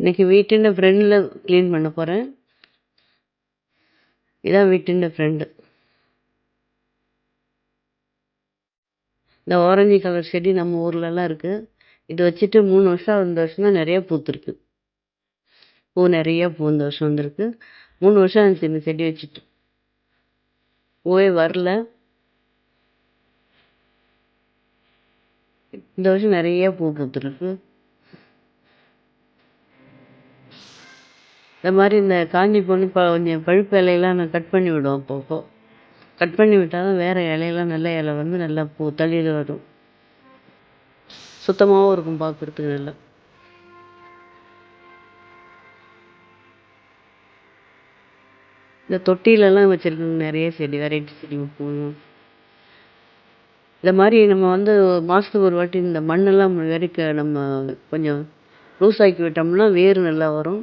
இன்றைக்கி வீட்டின் ஃப்ரெண்டில் க்ளீன் பண்ண போகிறேன் இதான் வீட்டின் ஃப்ரெண்டு இந்த ஆரஞ்சு கலர் செடி நம்ம ஊர்லலாம் இருக்குது இது வச்சுட்டு மூணு வருஷம் இந்த வருஷம் தான் நிறையா பூத்துருக்கு. பூ நிறையா பூ இந்த வருஷம் வந்திருக்கு. மூணு வருஷம் ஆச்சு இந்த செடி வச்சுட்டு. பூவே வரல. இந்த வருஷம் நிறைய பூ பூத்துருக்கு. இந்த மாதிரி இந்த காஞ்சி போன ப கொஞ்சம் பழுப்பு இலையெல்லாம் நான் கட் பண்ணி விடுவோம் அப்பப்போ. கட் பண்ணி விட்டால் தான் வேறு இலையெல்லாம் நல்ல இலை வந்து நல்லா பூ தளிர் வரும். சுத்தமாகவும் இருக்கும் பார்க்குறதுக்கு நல்லா இந்த தொட்டிலெல்லாம் வச்சுருக்கோங்க நிறைய செடி வெரைட்டி செடி வைப்போம். இந்த மாதிரி நம்ம வந்து மாதத்துக்கு ஒரு வாட்டி இந்த மண்ணெல்லாம் வெறிக்க நம்ம கொஞ்சம் லூஸ் ஆக்கி விட்டோம்னா வேர் நல்லா வரும்.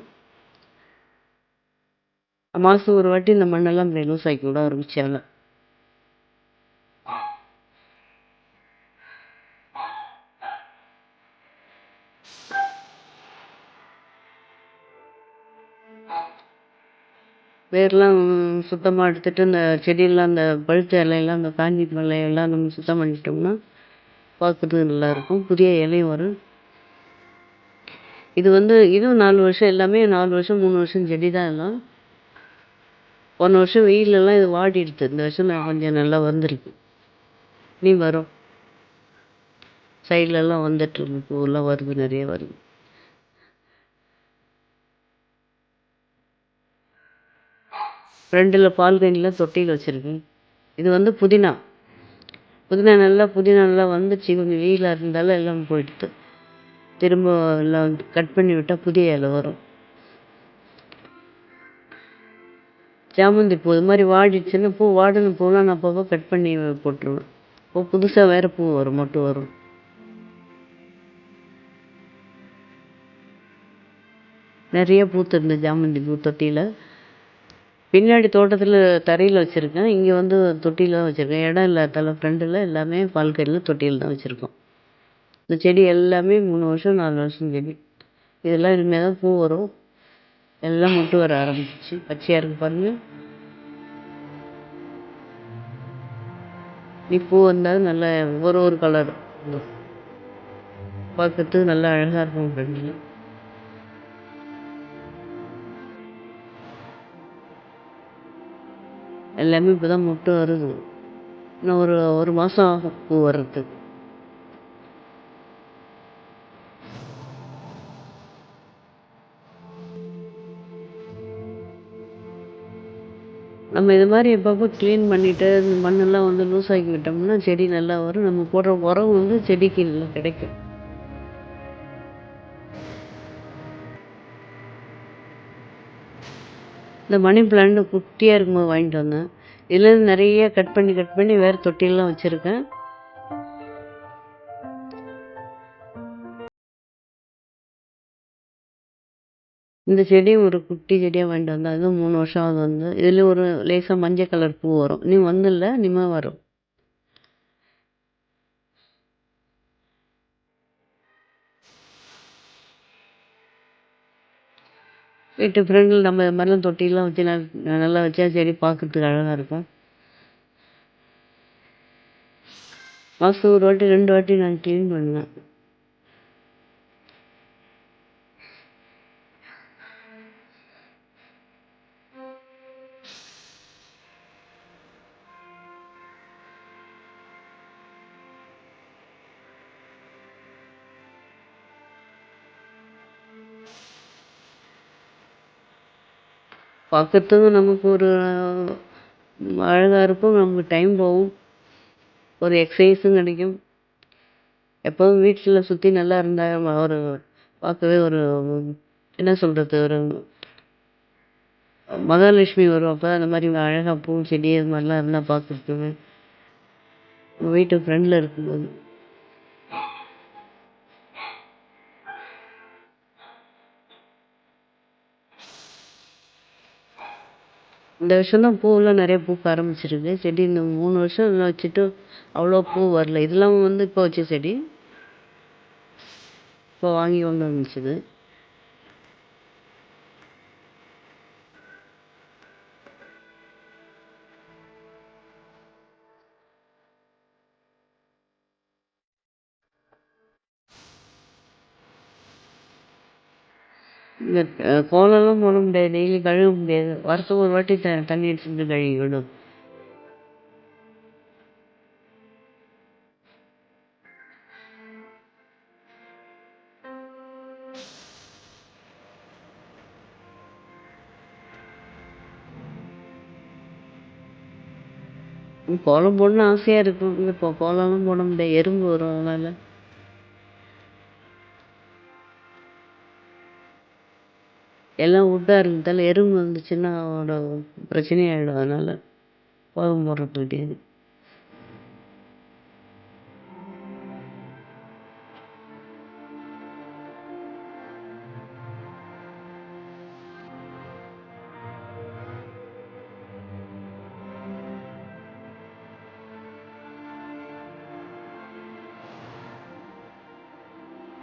மாதத்துக்கு ஒரு வாட்டி இந்த மண்ணெல்லாம் இப்படி லூஸ் ஆக்கி விட ஆரம்பித்தாங்க வேர்லாம் சுத்தமாக எடுத்துட்டு இந்த செடியெல்லாம் அந்த பழுத்த இலையெல்லாம் அந்த காஞ்சி இலையெல்லாம் நம்ம சுத்தம் பண்ணிட்டோம்னா பார்க்குறது நல்லாயிருக்கும். புதிய இலையும் வரும். இது வந்து இதுவும் நாலு வருஷம் எல்லாமே நாலு வருஷம் மூணு வருஷம் செடி தான் எல்லாம். போன வருஷம் வெயிலெல்லாம் இது வாடிடுது இந்த வருஷம் நான் கொஞ்சம் நல்லா வந்திருக்கு. நீ வரும். சைட்லலாம் வந்துட்டு பூவெல்லாம் வருது நிறைய வருது. ஃப்ரெண்டில் பால்கனியில் தொட்டியில் வச்சுருக்கேன். இது வந்து புதினா. புதினா நல்லா புதினா நல்லா வந்துச்சு. கொஞ்சம் வெயிலாக இருந்தாலும் எல்லாம் போயிடுது திரும்ப எல்லாம் கட் பண்ணி விட்டால் புதிய இலை வரும். சாமந்தி பூ இது மாதிரி வாடிச்சுன்னா பூ வாடின பூவெலாம் நான் அப்பப்போ கட் பண்ணி போட்டுருவேன். இப்போ புதுசாக வேறு பூ வரும் மொட்டு வரும். நிறைய பூத்திருந்த ஜாமந்தி பூ தொட்டியில். பின்னாடி தோட்டத்தில் தரையில் வச்சுருக்கேன். இங்கே வந்து தொட்டியில் தான் வச்சுருக்கேன். இடம் இல்லாதால ஃப்ரெண்டில் எல்லாமே பால்கனியில் தொட்டியில் தான் வச்சுருக்கோம். இந்த செடி எல்லாமே மூணு வருஷம் நாலு வருஷம் செடி. இதெல்லாம் இனிமேல் தான் பூ வரும். எல்லாம் மொட்டு வர ஆரம்பிச்சிச்சு. பச்சையாக இருக்கு பாருங்க. நீ பூ வந்தாலும் நல்ல ஒரு ஒரு கலர் பார்க்கறதுக்கு நல்லா அழகாக இருக்கும் ஃப்ரெண்டில் எல்லாமே இப்போ தான் மொட்டு வருது. இன்னும் ஒரு ஒரு மாதம் ஆகும் பூ வர்றதுக்கு. நம்ம இது மாதிரி எப்பப்போ க்ளீன் பண்ணிவிட்டு இந்த மண்ணெல்லாம் வந்து லூஸ் ஆக்கி விட்டோம்னா செடி நல்லா வரும். நம்ம போடுற உரம் வந்து செடிக்கு நல்லா கிடைக்கும். இந்த மணி பிளான்ட் குட்டியாக இருக்கும்போது வாங்கிட்டு வந்தேன். இதுலேருந்து நிறைய கட் பண்ணி கட் பண்ணி வேறு தொட்டிலெலாம் வச்சுருக்கேன். இந்த செடியும் ஒரு குட்டி செடியாக வாங்கிட்டு வந்தேன் அதுவும் மூணு வருஷம் ஆகுது வந்து. இதில் ஒரு லேசாக மஞ்சள் கலர் பூ வரும். நீ வந்துல்ல இனிமே வரும். வீட்டு ஃப்ரெண்டில் நம்ம இது மாதிரிலாம் தொட்டிலாம் வச்சு ந நல்லா வச்சா செடி பார்க்கறதுக்கு அழகாக இருக்கும். மாதத்துக்கு ஒரு வாட்டி ரெண்டு வாட்டி நான் க்ளீன் பண்ணுவேன். பார்க்கறதுக்கும் நமக்கு ஒரு அழகாக இருக்கும் நமக்கு டைம் போகும். ஒரு எக்ஸசைஸும் கிடைக்கும். எப்போதும் வீட்டில் சுற்றி நல்லா இருந்தால் ஒரு பார்க்கவே ஒரு என்ன சொல்கிறது ஒரு மகாலட்சுமி வருவாப்போ அந்த மாதிரி அழகாக பூ செடி இது மாதிரிலாம் இருந்தால் பார்க்கறதுக்கு. வீட்டு ஃப்ரெண்டில் இருக்கும்போது. இந்த வருஷம்தான் பூவெல்லாம் நிறைய பூக்க ஆரம்பிச்சிருக்கு. செடி இந்த மூணு வருஷம் வச்சுட்டு அவ்வளோ பூ வரல. இதெல்லாம் வந்து இப்போ வச்ச செடி இப்போ வாங்கி வாங்க ஆரம்பிச்சது. இந்த கோலம்லாம் போட முடியாது. டெய்லி கழுவ முடியாது. வருஷத்துக்கு ஒரு வாட்டி த தண்ணி எடுத்துட்டு வந்து கழுவிக்கணும். கோலம் போடணும்னு ஆசையா இருக்கும். இப்போ கோலம்லாம் போட முடியாது. எறும்பு வரும் அதனால் எல்லாம் உட்டாக இருந்ததால் எறும்பு வந்துச்சுன்னா ஒரு பிரச்சனையாயிடும். அதனால் கோபம் போடுறது கிடையாது.